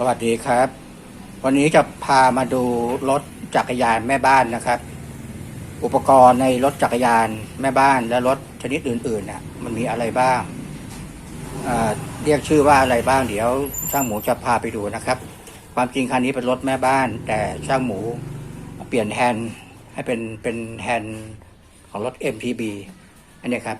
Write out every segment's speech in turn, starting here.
สวัสดีครับ วันนี้จะพามาดูรถจักรยานแม่บ้านนะครับ อุปกรณ์ในรถจักรยานแม่บ้านและรถชนิดอื่นๆน่ะมันมีอะไรบ้างเอ่อเรียกชื่อว่าอะไรบ้างเดี๋ยวช่างหมูจะพาไปดูนะครับ ความจริงคันนี้เป็นรถแม่บ้าน แต่ช่างหมูเปลี่ยนแฮนด์ให้เป็นเป็นแฮนด์ของรถ MTB อันนี้ครับ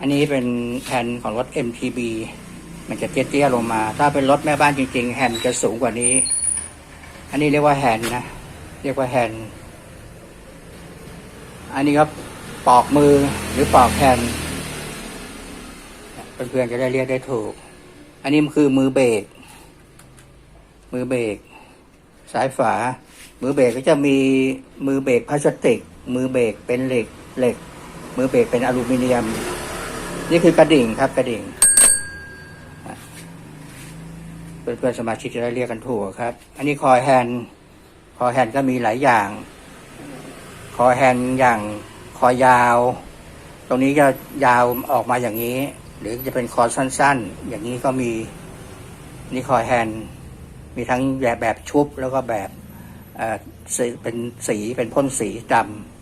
อันนี้เป็นแฮนด์ของรถ MTB มันจะเตี้ยๆลงมา ถ้าเป็นรถแม่บ้านจริง ๆ แฮนด์จะสูงกว่านี้ อันนี้เรียกว่าแฮนด์นะ เรียกว่าแฮนด์อันนี้ครับปอกมือหรือปอกแฮนด์เพื่อนๆจะได้เรียกได้ถูก อันนี้มันคือมือเบรกมือเบรกซ้ายฝา มือเบรกก็จะมีมือเบรกพลาสติก มือเบรกเป็นเหล็กเหล็ก มือเบรกเป็นอลูมิเนียม นี่คือกระดิ่งครับกระดิ่ง เพื่อนๆสมาชิกจะได้เรียกกันถูกครับ อันนี้คอยแฮนคอแฮนก็มีหลายอย่าง คอแฮนอย่างคอยาว ตรงนี้จะยาวออกมาอย่างนี้ หรือจะเป็นคอสั้นๆ อย่างนี้ก็มีนี่คอแฮนมีทั้งแบบแบบชุบแล้วก็แบบเป็นสีเป็นพ่นสีด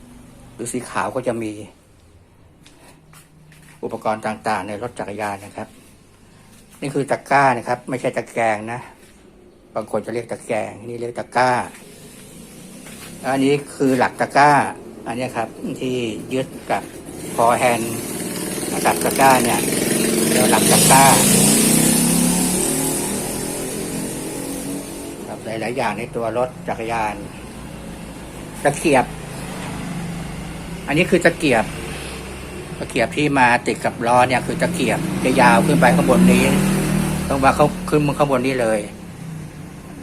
ำหรือสีขาวก็จะมีอุปกรณ์ต่างๆ ในรถจักรยานนะครับ นี่คือตะกร้านะครับ ไม่ใช่ตะแกรงนะ บางคนจะเรียกตะแกรงนี่เรียกตะกร้า อันนี้คือหลักตะกร้า อันนี้ครับ ที่ยึดกับคอแฮนกับตะกร้าเนี่ยเรียกว่าหลักตะกร้าครับหลาย ๆ อย่างในตัวรถจักรยาน ตะเกียบ อันนี้คือตะเกียบะเกียบที่มาติดกับล้อเนี่ยคือตะเกียบจะยาวขึ้นไปข้างบนนี้ต้องมาเขาขึ้นมาข้างบนนี้เลย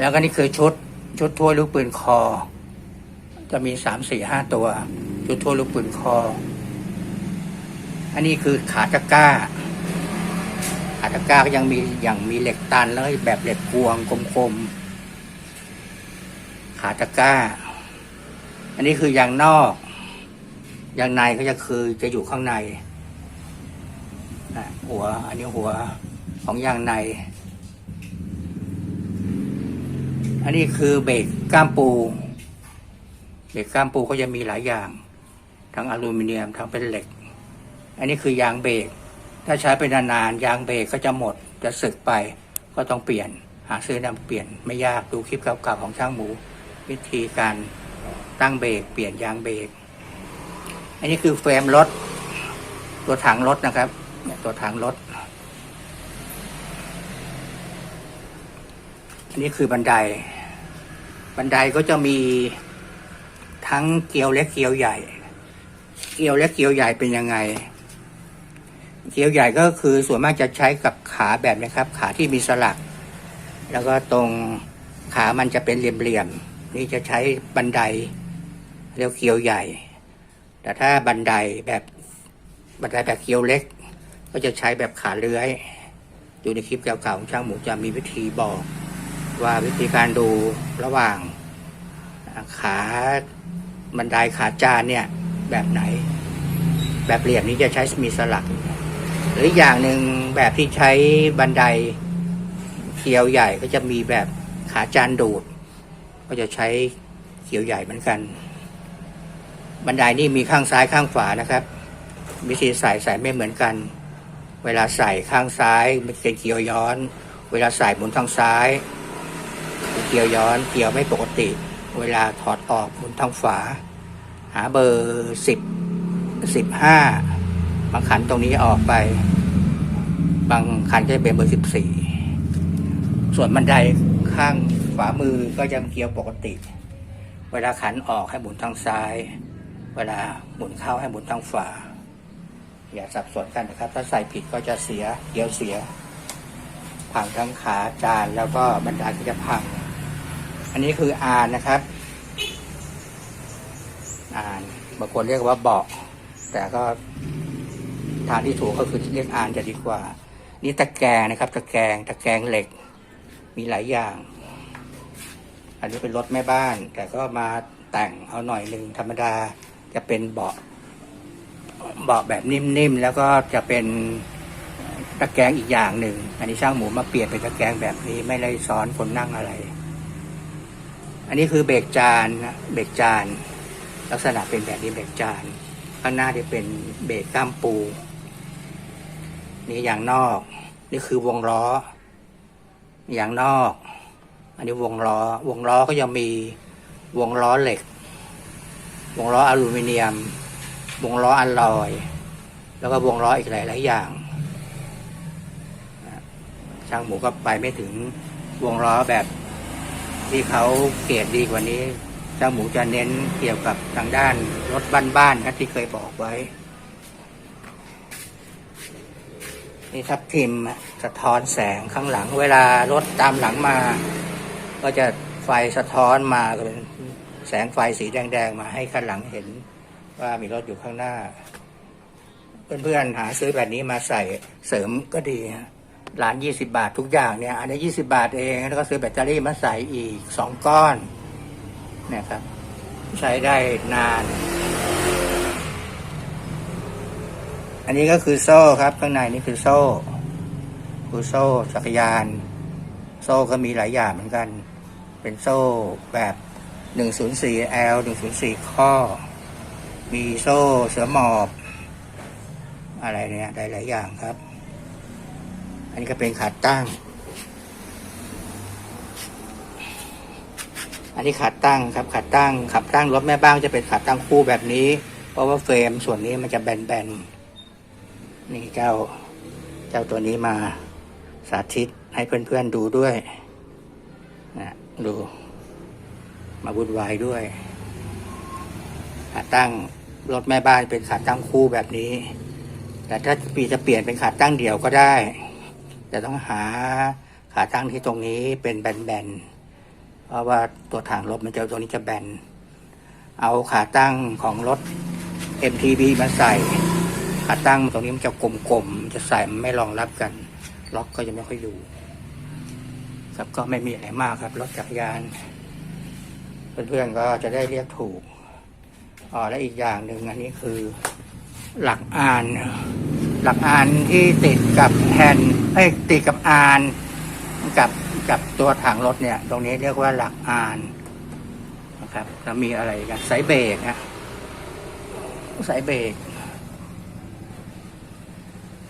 แล้วก็นี่คือชุดชุดทั่วลูกปืนคอ จะมีสามสี่ห้าตัว ชุดทั่วลูกปืนคอ อันนี้คือขาตะก้า ขาตะก้าก็ยังมีอย่างมีเหล็กตันแล้วแบบเหล็กกวงกลมๆขาตะก้า อันนี้คือยางนอก ยางในก็จะคือจะอยู่ข้างในนะหัว อันนี้หัวของยางใน อันนี้คือเบรกก้ามปู เบรกก้ามปูก็จะมีหลายอย่าง ทั้งอลูมิเนียมทั้งเป็นเหล็ก อันนี้คือยางเบรก ถ้าใช้ไปนานๆยางเบรกก็จะหมดจะสึกไปก็ต้องเปลี่ยน หาซื้อนำเปลี่ยนไม่ยากดูคลิปเก่าๆของช่างหมู วิธีการตั้งเบรกเปลี่ยนยางเบรก อันนี้คือเฟรมรถ ตัวถังรถนะครับ เนี่ยตัวถังรถ อันนี้คือบันได บันไดก็จะมีทั้งเกลียวเล็กเกลียวใหญ่ เกลียวเล็กเกลียวใหญ่เป็นยังไง เกลียวใหญ่ก็คือส่วนมากจะใช้กับขาแบบนี้ครับ ขาที่มีสลัก แล้วก็ตรงขามันจะเป็นเหลี่ยมๆนี่จะใช้บันไดเรียกเกลียวใหญ่ แต่ถ้าบันไดแบบบันไดแบบเกลียวเล็ก ก็จะใช้แบบขาเลื้อยดูในคลิปเก่าๆของช่างหมูจะมีวิธีบอก ว่าวิธีการดูระหว่างขาบันไดขาจานเนี่ยแบบไหน แบบเหลี่ยมนี้จะใช้มีสลัก หรืออย่างหนึ่งแบบที่ใช้บันไดเขียวใหญ่ก็จะมีแบบขาจานดูด ก็จะใช้เขียวใหญ่เหมือนกัน บันไดนี่มีข้างซ้ายข้างขวานะครับ วิธีใส่ใส่ไม่เหมือนกัน เวลาใส่ข้างซ้ายมันเป็นเกียวย้อน เวลาใส่หมุนทางซ้ายเกียวย้อนเกียวไม่ปกติ เวลาถอดออกหมุนทางฝา หาเบอร์สิบสิบห้าบางขันตรงนี้ออกไป บางขันก็จะเป็นเบอร์สิบสี่ส่วนบันไดข้างขวามือก็จะเกียวปกติ เวลาขันออกให้หมุนทางซ้าย เวลาหมุนเข้าให้หมุนทางฝาอย่าสับสนกันนะครับ ถ้าใส่ผิดก็จะเสียเกียวเสีย พังทั้งขาจานแล้วก็บันไดก็จะพัง อันนี้คืออานนะครับอานบางคนเรียกว่าเบาะแต่ก็ทางที่ถูกก็คือเรียกอานจะดีกว่า นี่ตะแกรงนะครับ ตะแกรงตะแกรงเหล็ก มีหลายอย่าง อันนี้เป็นรถแม่บ้าน แต่ก็มาแต่งเอาหน่อยหนึ่งธรรมดา จะเป็นเบาะเบาะแบบนิ่มๆแล้วก็จะเป็นตะแกรงอีกอย่างหนึ่ง อันนี้ช่างหมูมาเปลี่ยนเป็นตะแกรงแบบนี้ไม่ได้ซ้อนคนนั่งอะไร อันนี้คือเบรกจานนะเบรกจาน ลักษณะเป็นแบบนี้เบรกจานข้างหน้าจะเป็นเบรกก้ามปู นี่อย่างนอก นี่คือวงล้อ อย่างนอก อันนี้วงล้อ วงล้อก็ยังมีวงล้อเหล็ก วงล้ออลูมิเนียม วงล้ออัลลอย แล้วก็วงล้ออีกหลายๆอย่างช่างหมูก็ไปไม่ถึงวงล้อแบบที่เขาเกรดดีกว่านี้ช่างหมูจะเน้นเกี่ยวกับทางด้านรถบ้านๆนะที่เคยบอกไว้นี่ทับทิมสะท้อนแสงข้างหลัง เวลารถตามหลังมา ก็จะไฟสะท้อนมาก็เป็น แสงไฟสีแดง ๆ มาให้ข้างหลังเห็นว่ามีรถอยู่ข้างหน้า เพื่อนๆหาซื้อแบบนี้มาใส่เสริมก็ดีฮะร้านยี่สิบาททุกอย่างเนี่ย อันนี้ยี่สิบาทเอง แล้วก็ซื้อแบตเตอรี่มาใส่อีกสองก้อนนี่ยครับ ใช้ได้นาน อันนี้ก็คือโซ่ครับข้างในนี่คือโซ่คือโซ่จักรยาน โซ่ก็มีหลายอย่างเหมือนกัน เป็นโซ่แบบ 104L 104 ข้อ มีโซ่เสือหมอบ อะไรเนี่ยได้หลายอย่างครับ อันนี้ก็เป็นขาตั้ง อันนี้ขาตั้งครับขาตั้งขับตั้งรถแม่บ้านจะเป็นขาตั้งคู่แบบนี้ เพราะว่าเฟรมส่วนนี้มันจะแบน ๆ นี่เจ้าเจ้าตัวนี้มาสาธิตให้เพื่อน ๆ ดูด้วยนะดู มาวุ่นวายด้วยขาตั้งรถแม่บ้านเป็นขาตั้งคู่แบบนี้ แต่ถ้าปีจะเปลี่ยนเป็นขาตั้งเดี่ยวก็ได้ แต่ต้องหาขาตั้งที่ตรงนี้เป็นแบนๆ เพราะว่าตัวถังรถมันจะตรงนี้จะแบน เอาขาตั้งของรถ MTB มาใส่ ขาตั้งตรงนี้มันจะกลมๆ จะใส่ไม่รองรับกัน ล็อกก็จะไม่ค่อยอยู่ ครับก็ไม่มีอะไรมากครับ รถจักรยาน เพื่อนๆก็จะได้เรียกถูกอ๋อและอีกอย่างหนึ่งอันนี้คือหลักอาน หลักอานที่ติดกับแฮนด์เอ้ติดกับอานกับกับตัวถังรถเนี่ย ตรงนี้เรียกว่าหลักอานนะครับแล้วมีอะไรกันสายเบรกนะสายเบรก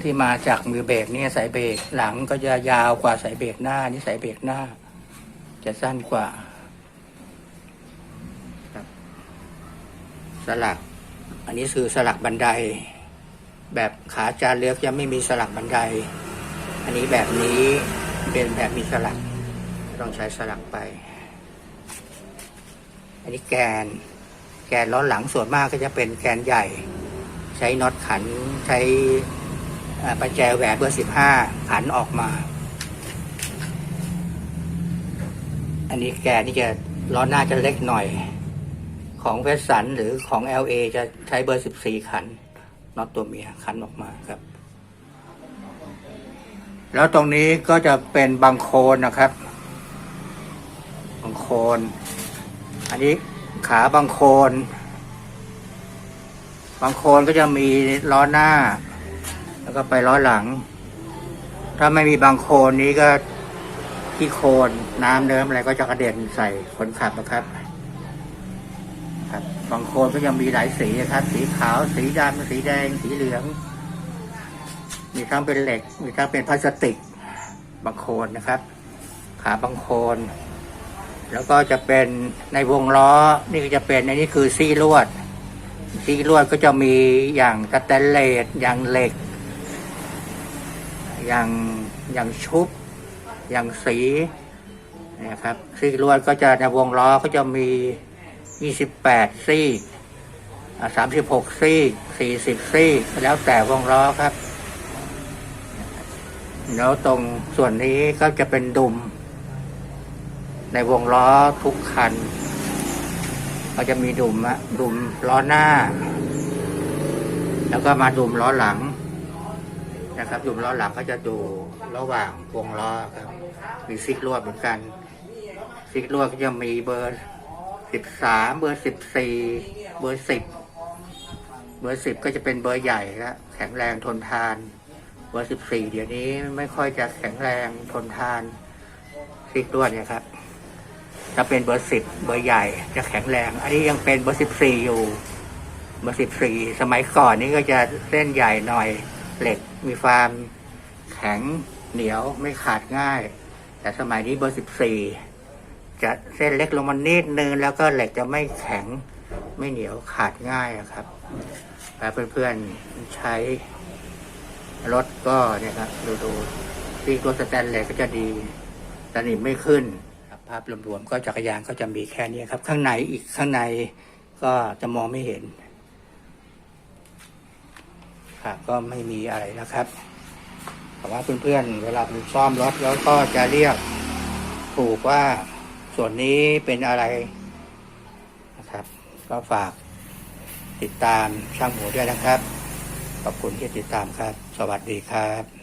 ที่มาจากมือเบรกเนี่ยสายเบรกหลังก็จะยาวกว่าสายเบรกหน้านี่สายเบรกหน้า จะสั้นกว่าครับ สลัก อันนี้คือสลักบันได แบบขาจานเลือกยังไม่มีสลักบันได อันนี้แบบนี้เป็นแบบมีสลัก ต้องใช้สลักไป อันนี้แกน แกนล้อหลังส่วนมากก็จะเป็นแกนใหญ่ ใช้น็อตขันใช้ประแจแหวนเบอร์สิบห้าขันออกมา อันนี้แกนนี่จะล้อหน้าจะเล็กหน่อย ของเวสสันหรือของ LA จะใช้เบอร์สิบสี่ขันน็อตตัวเมียขันออกมาครับ แล้วตรงนี้ก็จะเป็นบางโคนนะครับ บางโคน อันนี้ขาบางโคน บางโคนก็จะมีล้อหน้า แล้วก็ไปล้อหลัง ถ้าไม่มีบางโคนนี้ก็ที่โคนน้ำเนิ้มอะไรก็จะกระเด็นใส่คนขับนะครับ บางโคนก็ยังมีหลายสีนะครับ สีขาว สีดำสีแดง สีเหลือง มีทั้งเป็นเหล็ก มีทั้งเป็นพลาสติก บางโคนนะครับ ขาบางโคน แล้วก็จะเป็นในวงล้อ นี่ก็จะเป็นในนี้คือซี่ลวด ซี่ลวดก็จะมีอย่างสแตนเลส อย่างเหล็ก อย่างอย่างชุบ อย่างสีนะครับซี่ลวดก็จะในวงล้อก็จะมี 28ซี่อ่า36ซี่40ซี่ แล้วแต่วงล้อครับ แล้วตรงส่วนนี้ก็จะเป็นดุม ในวงล้อทุกคัน ก็จะมีดุมอะดุมล้อหน้า แล้วก็มาดุมล้อหลังนะครับดุมล้อหลังก็จะดูระหว่างวงล้อครับ มีซิกลวดเหมือนกัน ซิกลวดก็จะมีเบอร์ สิบสามเบอร์สิบสี่เบอร์สิบเบอร์สิบก็จะเป็นเบอร์ใหญ่ครับแข็งแรงทนทาน เบอร์สิบสี่เดี๋ยวนี้ไม่ค่อยจะแข็งแรงทนทานซีกลวดเนี่ยครับถ้าเป็นเบอร์สิบเบอร์ใหญ่จะแข็งแรง อันนี้ยังเป็นเบอร์สิบสี่อยู่เบอร์สิบสี่สมัยก่อนนี่ก็จะเส้นใหญ่หน่อยเหล็กมีความแข็งเหนียวไม่ขาดง่าย แต่สมัยนี้เบอร์สิบสี่ จะเส้นเล็กลงมานิดนึงแล้วก็เหล็กจะไม่แข็งไม่เหนียวขาดง่ายอะครับถ้าเพื่อนๆใช้รถก็เนี่ยครับดูดูที่ตัวสแตนเลสก็จะดีสนิมไม่ขึ้น ภาพรวมๆก็จักรยานก็จะมีแค่นี้ครับ ข้างในอีกข้างในก็จะมองไม่เห็นครับก็ไม่มีอะไรนะครับแต่ว่าเพื่อนๆเวลาไปซ่อมรถแล้วก็จะเรียกถูกว่า ส่วนนี้เป็นอะไรนะครับ ก็ฝากติดตามช่างหมูด้วยนะครับ ขอบคุณที่ติดตามครับ สวัสดีครับ